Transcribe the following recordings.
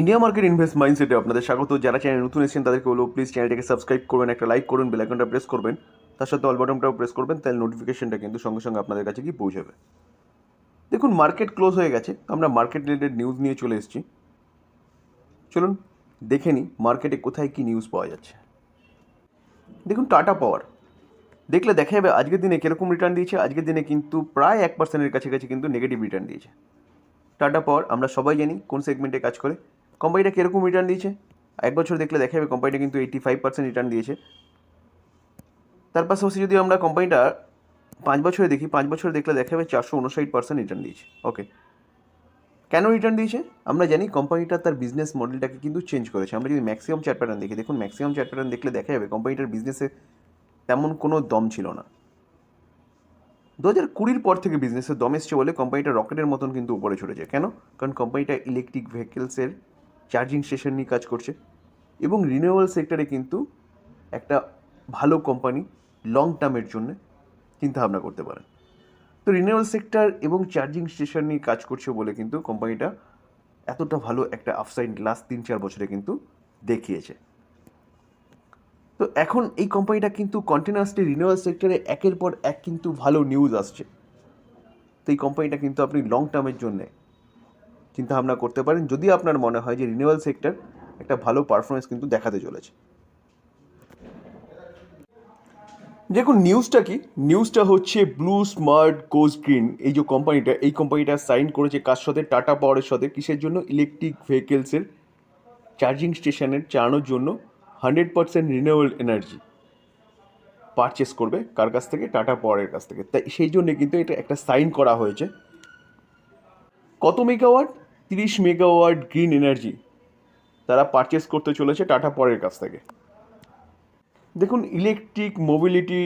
India market invest মাইন্ডসেটে আপনাদের স্বাগত। যারা চ্যানেল নতুন এসেছেন, তাদেরকে বলব প্লিজ চ্যানেলটাকে সাবস্ক্রাইব করবেন, একটা লাইক করুন বেল আইকনটা প্রেস করবেন। তার সাথে অল বাটনটাও প্রেস করবেন, তাহলে নোটিফিকেশনটা কিন্তু সঙ্গে সঙ্গে আপনাদের কাছে গিয়ে পৌঁছাবে। দেখুন মার্কেট ক্লোজ হয়ে গেছে। আমরা মার্কেট রিলেটেড নিউজ নিয়ে চলে এসেছি। চলুন, দেখে নিই মার্কেটে কোথায় কী নিউজ পাওয়া যাচ্ছে। দেখুন টাটা পাওয়ার দেখলে দেখা যাবে, আজকের দিনে কীরকম রিটার্ন দিয়েছে, আজকের দিনে কিন্তু প্রায় এক পার্সেন্টের কাছাকাছি কিন্তু নেগেটিভ রিটার্ন দিয়েছে। টাটা পাওয়ার আমরা সবাই জানি কোন সেগমেন্টে কাজ করে। কোম্পানিটা কীরকম রিটার্ন দিয়েছে? এক বছর দেখলে দেখা যাবে কোম্পানিটা কিন্তু এইটি ফাইভ পার্সেন্ট রিটার্ন দিয়েছে। তার পাশাপাশি যদি আমরা কোম্পানিটা পাঁচ বছরে দেখি, পাঁচ বছরে দেখলে দেখা যাবে চারশো উনষাট পার্সেন্ট রিটার্ন দিয়েছে। ওকে কেন রিটার্ন দিয়েছে? আমরা জানি কোম্পানিটা তার বিজনেস মডেলটাকে কিন্তু চেঞ্জ করেছে। আমরা যদি ম্যাক্সিমাম চার্ট প্যাটার্ন দেখি, দেখুন ম্যাক্সিমাম চার্ট প্যাটার্ন দেখলে দেখা যাবে কোম্পানিটার বিজনেসে তেমন কোনো দম ছিল না। দু হাজার কুড়ির পর থেকে বিজনেসের দম এসছে বলে কোম্পানিটা রকেটের মতন কিন্তু উপরে ছড়েছে কেন? কারণ কোম্পানিটা ইলেকট্রিক ভেহিকেলসের চার্জিং স্টেশন নিয়ে কাজ করছে। এবং রিনিউয়াল সেক্টরে কিন্তু একটা ভালো কোম্পানি লং টার্মের জন্য চিন্তাভাবনা করতে পারেন। তো রিনিউয়াল সেক্টর এবং চার্জিং স্টেশন নিয়ে কাজ করছে বলে কিন্তু কোম্পানিটা এতটা ভালো একটা আফসাইড লাস্ট তিন চার বছরে কিন্তু দেখিয়েছে। তো এখন এই কোম্পানিটা কিন্তু কন্টিনিউয়াসলি রিনিউয়াল সেক্টরে একের পর এক কিন্তু ভালো নিউজ আসছে। তো এই কোম্পানিটা কিন্তু আপনি লং টার্মের জন্যে চিন্তাভাবনা করতে পারেন, যদি আপনার মনে হয় যে রিনিউয়াল সেক্টর একটা ভালো পারফরমেন্স কিন্তু দেখাতে চলেছে। দেখুন নিউজটা কি? নিউজটা হচ্ছে ব্লু স্মার্ট কোজ গ্রিন এই যে কোম্পানিটা এই কোম্পানিটা সাইন করেছে কার সাথে? টাটা পাওয়ারের সাথে। কিসের জন্য? ইলেকট্রিক ভেহিকেলসের চার্জিং স্টেশনের চালানোর জন্য hundred percent renewable energy purchase করবে কার কাছ থেকে? টাটা পাওয়ারের কাছ থেকে। তাই সেই জন্য কিন্তু এটা একটা সাইন করা হয়েছে। কত মেগাওয়াট তিরিশ মেগাওয়াট গ্রিন এনার্জি তারা পারচেস করতে চলেছে টাটা পরের কাছ থেকে। দেখুন electric mobility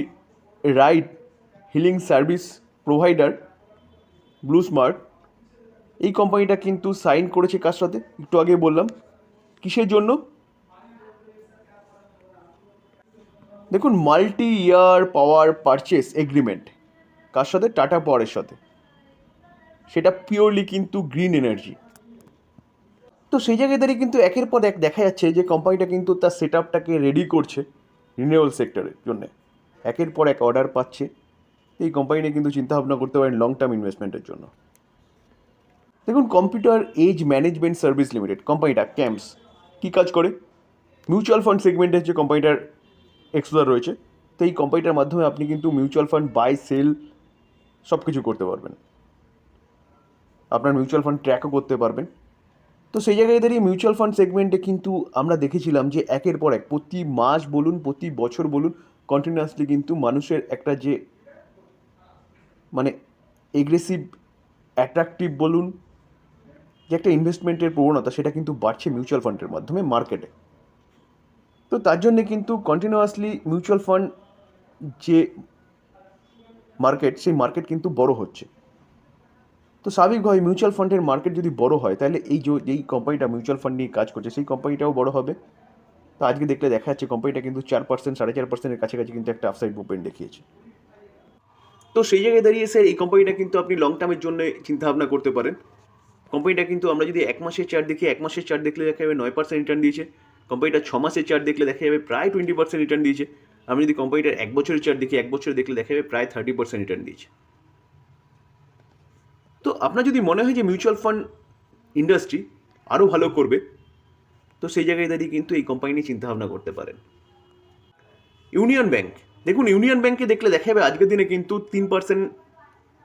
ride hailing service provider blue smart এই কোম্পানিটা কিন্তু সাইন করেছে কার সাথে? একটু আগে বললাম। কিসের জন্য? দেখুন multi year power purchase agreement কার সাথে? টাটা পাওয়ারের সাথে। সেটা পিওরলি কিন্তু গ্রিন এনার্জি তো সেই জায়গায় দাঁড়িয়ে কিন্তু একের পর এক দেখা যাচ্ছে যে কোম্পানিটা কিন্তু তার সেট আপটাকে রেডি করছে রিনিউয়াল সেক্টরের জন্যে। একের পর এক অর্ডার পাচ্ছে। এই কোম্পানিটা কিন্তু চিন্তাভাবনা করতে পারেন লং টার্ম ইনভেস্টমেন্টের জন্য। দেখুন computer age management service limited কোম্পানিটা ক্যাম্পস কী কাজ করে? মিউচুয়াল ফান্ড সেগমেন্টের যে কোম্পানিটার এক্সপ্লোর রয়েছে, তো এই কোম্পানিটার মাধ্যমে আপনি কিন্তু মিউচুয়াল ফান্ড বাই সেল সব কিছু করতে পারবেন। আপনার মিউচুয়াল ফান্ড ট্র্যাকও করতে পারবেন। তো সেই জায়গায় দাঁড়িয়ে মিউচুয়াল ফান্ড সেগমেন্টে কিন্তু আমরা দেখেছিলাম যে একের পর এক প্রতি মাস বলুন, প্রতি বছর বলুন কন্টিনিউয়াসলি কিন্তু মানুষের একটা যে মানে এগ্রেসিভ অ্যাট্রাকটিভ বলুন, যে একটা ইনভেস্টমেন্টের প্রবণতা সেটা কিন্তু বাড়ছে মিউচুয়াল ফান্ডের মাধ্যমে মার্কেটে তো তার জন্যে কিন্তু কন্টিনিউয়াসলি মিউচুয়াল ফান্ড যে মার্কেট সেই মার্কেট কিন্তু বড় হচ্ছে। তো স্বাভাবিকভাবে মিউচুয়াল ফান্ডের মার্কেট যদি বড় হয়, তাহলে এই যেই কোম্পানিটা মিউচুয়াল ফান্ড নিয়ে কাজ করছে, সেই কোম্পানিটাও বড় হবে। তো আজকে দেখলে দেখা যাচ্ছে কোম্পানিটা কিন্তু চার পার্সেন্ট সাড়ে চার পার্সেন্টের কাছাকাছি কিন্তু একটা আফসাইড মুভমেন্ট দেখিয়েছে। তো সেই জায়গায় দাঁড়িয়ে স্যার এই কোম্পানিটা কিন্তু আপনি লং টার্মের জন্য চিন্তাভাবনা করতে পারেন। কোম্পানিটা কিন্তু আমরা যদি এক মাসের চার্ট দেখি, এক মাসের চার্ট দেখলে দেখা যাবে নয় পার্সেন্ট রিটার্ন দিয়েছে। কোম্পানিটা ছ মাসের চার্ট দেখলে দেখা যাবে প্রায় টোয়েন্টি পার্সেন্ট রিটার্ন দিয়েছে। আমি যদি কোম্পানিটার এক বছরের চার্ট দেখি, এক বছরে দেখলে দেখা যাবে প্রায় থার্টি পার্সেন্ট রিটার্ন দিয়েছে। তো আপনার যদি মনে হয় যে মিউচুয়াল ফান্ড ইন্ডাস্ট্রি আরও ভালো করবে, তো সেই জায়গায় দাঁড়িয়ে কিন্তু এই কোম্পানি নিয়ে চিন্তাভাবনা করতে পারেন। ইউনিয়ন ব্যাংক দেখুন ইউনিয়ন ব্যাংকে দেখলে দেখা যাবে আজকের দিনে কিন্তু তিন পার্সেন্ট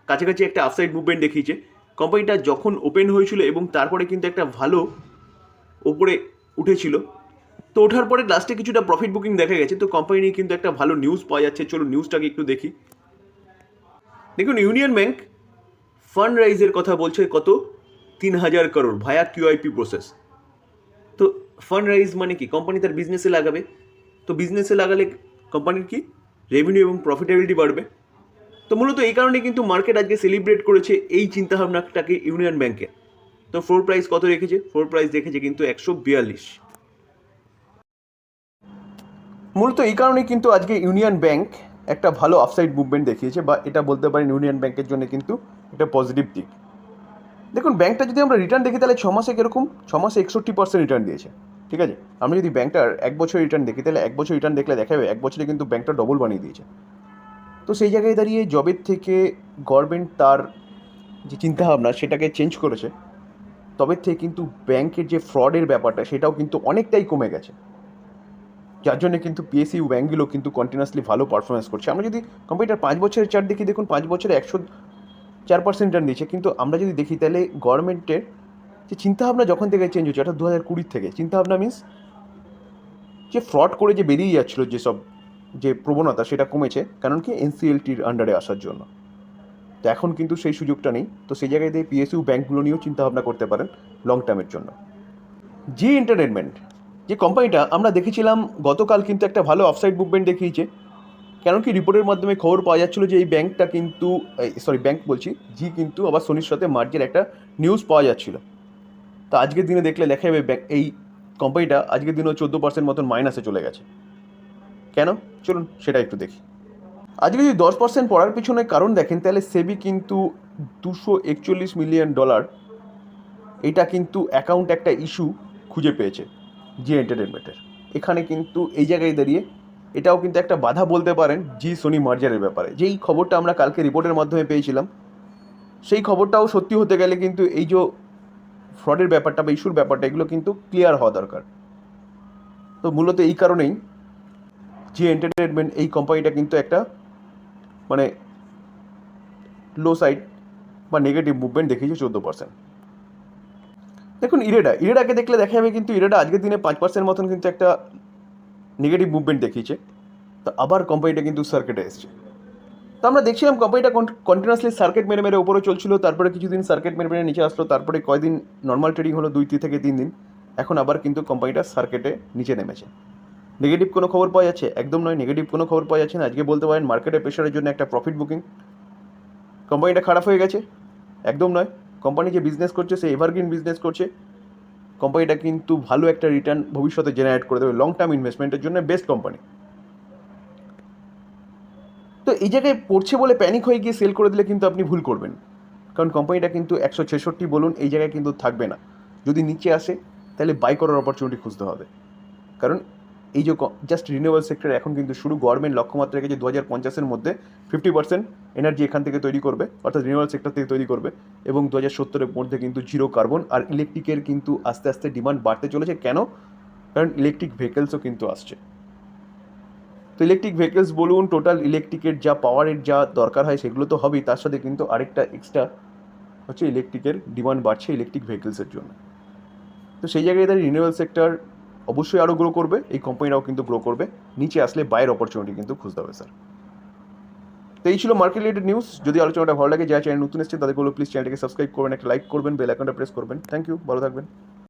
কাছাকাছি একটা আপসাইড মুভমেন্ট দেখিয়েছে। কোম্পানিটা যখন ওপেন হয়েছিল এবং তারপরে কিন্তু একটা ভালো ওপরে উঠেছিল, তো ওঠার পরে লাস্টে কিছুটা প্রফিট বুকিং দেখা গেছে। তো কোম্পানি নিয়ে কিন্তু একটা ভালো নিউজ পাওয়া যাচ্ছে। চলো নিউজটাকে একটু দেখি। দেখুন ইউনিয়ন ব্যাংক ফান্ড রাইজের কথা বলছে কত? তিন হাজার করোড় ভায়া কিউআইপি প্রসেস তো ফান্ড রাইজ মানে কি? কোম্পানি তার বিজনেসে লাগাবে। তো বিজনেসে লাগালে কোম্পানির কি? রেভিনিউ এবং প্রফিটেবিলিটি বাড়বে। তো মূলত এই কারণে কিন্তু মার্কেট আজকে সেলিব্রেট করেছে এই চিন্তাভাবনাটাকে ইউনিয়ন ব্যাংকে তো ফ্লোর প্রাইস কত রেখেছে? ফ্লোর প্রাইস রেখেছে কিন্তু একশো বিয়াল্লিশ। মূলত এই কারণে কিন্তু আজকে ইউনিয়ন ব্যাংক একটা ভালো আফসাইড মুভমেন্ট দেখিয়েছে বা এটা বলতে পারেন ইউনিয়ন ব্যাংকের জন্য কিন্তু একটা পজিটিভ দিক। দেখুন ব্যাংকটা যদি আমরা রিটার্ন দেখি, তাহলে ছ মাসে কীরকম? ছ মাসে একষট্টি পার্সেন্ট রিটার্ন দিয়েছে। ঠিক আছে? আমরা যদি ব্যাংকটার এক বছর রিটার্ন দেখি, তাহলে এক বছর রিটার্ন দেখলে দেখা যাবে এক বছরে কিন্তু ব্যাংকটা ডবল বানিয়ে দিয়েছে। তো সেই জায়গায় দাঁড়িয়ে জবের থেকে গভর্নমেন্ট তার যে চিন্তাভাবনা, সেটাকে চেঞ্জ করেছে। তবে থেকে কিন্তু ব্যাংকের যে ফ্রডের ব্যাপারটা, সেটাও কিন্তু অনেকটাই কমে গেছে। যার জন্য কিন্তু পিএসইউ ব্যাঙ্কগুলো কিন্তু কন্টিনিউয়াসলি ভালো পারফরমেন্স করছে। আমরা যদি কোম্পানিটার পাঁচ বছরের চার্ট দেখি, দেখুন পাঁচ বছরে একশো চার পার্সেন্ট রিটার্ন দিয়েছে। কিন্তু আমরা যদি দেখি, তাহলে গভর্নমেন্টের যে চিন্তাভাবনা যখন থেকে চেঞ্জ হচ্ছে, অর্থাৎ দু হাজার কুড়ির থেকে, চিন্তাভাবনা মিন্স যে ফ্রড করে যে বেরিয়ে যাচ্ছিল যেসব যে প্রবণতা, সেটা কমেছে। কারণ কি? এনসিএলটির আন্ডারে আসার জন্য। তো এখন কিন্তু সেই সুযোগটা নেই। তো সেই জায়গায় দিয়ে পিএসইউ ব্যাঙ্কগুলো নিয়েও চিন্তাভাবনা করতে পারেন লং টার্মের জন্য। জি এন্টারটেনমেন্ট যে কোম্পানিটা আমরা দেখেছিলাম গতকাল কিন্তু একটা ভালো অফসাইড মুভমেন্ট দেখিয়েছে। কেন কি রিপোর্টের মাধ্যমে খবর পাওয়া যাচ্ছিল যে এই ব্যাংকটা কিন্তু সরি ব্যাংক বলছি জি কিন্তু আবার সোনির সাথে মার্জের একটা নিউজ পাওয়া যাচ্ছিল। তো আজকের দিনে দেখলে দেখা যাবে এই কোম্পানিটা আজকের দিনেও চোদ্দ পার্সেন্ট মতন মাইনাসে চলে গেছে। কেন? চলুন সেটা একটু দেখি। আজকে যদি দশ পার্সেন্ট পড়ার পিছনে কারণ দেখেন, তাহলে সেবি কিন্তু দুশো একচল্লিশ মিলিয়ন ডলার এটা কিন্তু অ্যাকাউন্ট একটা ইস্যু খুঁজে পেয়েছে। জি এন্টারটেনমেন্টের এখানে কিন্তু এই জায়গায় দাঁড়িয়ে এটাও কিন্তু একটা বাধা বলতে পারেন জি সোনি মার্জারের ব্যাপারে। যেই খবরটা আমরা কালকে রিপোর্টের মাধ্যমে পেয়েছিলাম, সেই খবরটাও সত্যি হতে গেলে কিন্তু এই যে ফ্রডের ব্যাপারটা বা ইস্যুর ব্যাপারটা, এগুলো কিন্তু ক্লিয়ার হওয়া দরকার। তো মূলত এই কারণেই জি এন্টারটেনমেন্ট এই কোম্পানিটা কিন্তু একটা মানে লো সাইড বা নেগেটিভ মুভমেন্ট দেখিয়েছে চোদ্দ পার্সেন্ট দেখুন, ইরেডা, ইরেডাকে দেখলে দেখা যাবে কিন্তু ইরেডা আজকের দিনে পাঁচ পার্সেন্ট মতন কিন্তু একটা নেগেটিভ মুভমেন্ট দেখিয়েছে। তো আবার কোম্পানিটা কিন্তু সার্কেটে এসছে। তো আমরা দেখছিলাম কোম্পানিটা কন্টিনিউয়াসলি সার্কিট মেরে মেরে উপরে চলছিল, তারপরে কিছুদিন সার্কিট মেরে মেরে নিচে আসলো, তারপরে কয়দিন নর্মাল ট্রেডিং হলো, দুই থেকে তিন দিন, এখন আবার কিন্তু কোম্পানিটা সার্কেটে নিচে নেমেছে। নেগেটিভ কোনো খবর পাওয়া যাচ্ছে? একদম নয় নেগেটিভ কোনো খবর পাওয়া যাচ্ছে না। আজকে বলতে পারেন মার্কেটের প্রেশারের জন্য একটা প্রফিট বুকিং কোম্পানিটা খারাপ হয়ে গেছে? একদম নয়। কোম্পানি যে বিজনেস করছে, সে এভারগ্রিন বিজনেস করছে। কোম্পানিটা কিন্তু ভালো একটা রিটার্ন ভবিষ্যতে জেনারেট করে দেবে লং টার্ম ইনভেস্টমেন্টের জন্য বেস্ট কোম্পানি তো এই জায়গায় পড়ছে বলে প্যানিক হয়ে গিয়ে সেল করে দিলে কিন্তু আপনি ভুল করবেন। কারণ কোম্পানিটা কিন্তু একশো ছেষট্টি বলুন, এই জায়গায় কিন্তু থাকবে না। যদি নিচে আসে, তাহলে বাই করার অপরচুনিটি খুঁজতে হবে। কারণ এই যে জাস্ট রিনিউয়েবল সেক্টর এখন কিন্তু শুরু গভর্নমেন্ট লক্ষ্যমাত্রা রেখেছে দু হাজার পঞ্চাশের মধ্যে ফিফটি পার্সেন্ট এনার্জি এখান থেকে তৈরি করবে, অর্থাৎ রিনিউয়েবল সেক্টর থেকে তৈরি করবে এবং দু হাজার সত্তরের মধ্যে কিন্তু জিরো কার্বন আর ইলেকট্রিকের কিন্তু আস্তে আস্তে ডিমান্ড বাড়তে চলেছে। কেন? কারণ ইলেকট্রিক ভেহিকেলসও কিন্তু আসছে। তো ইলেকট্রিক ভেহিকেলস বলুন টোটাল ইলেকট্রিকের যা পাওয়ারের যা দরকার হয় সেগুলো তো হবেই, তার সাথে কিন্তু আরেকটা এক্সট্রা হচ্ছে ইলেকট্রিকের ডিমান্ড বাড়ছে ইলেকট্রিক ভেহিকেলসের জন্য। তো সেই জায়গায় তাদের রিনিউয়েবল সেক্টর অবশ্যই আরও গ্রো করবে, এই কোম্পানিটাও কিন্তু গ্রো করবে। নিচে আসলে বাইয়ের অপরচুনিটি কিন্তু খুঁজতে হবে স্যার তো এই ছিল মার্কেট রিলেটেড নিউজ যদি আলোচনাটা ভালো লাগে যা চ্যানেল নতুন এসছে তাদেরগুলো প্লিজ চ্যানেলটাকে সাবস্ক্রাইব করবেন, একটা লাইক করবেন বেল আইকনটা প্রেস করবেন। থ্যাংক ইউ ভালো থাকবেন।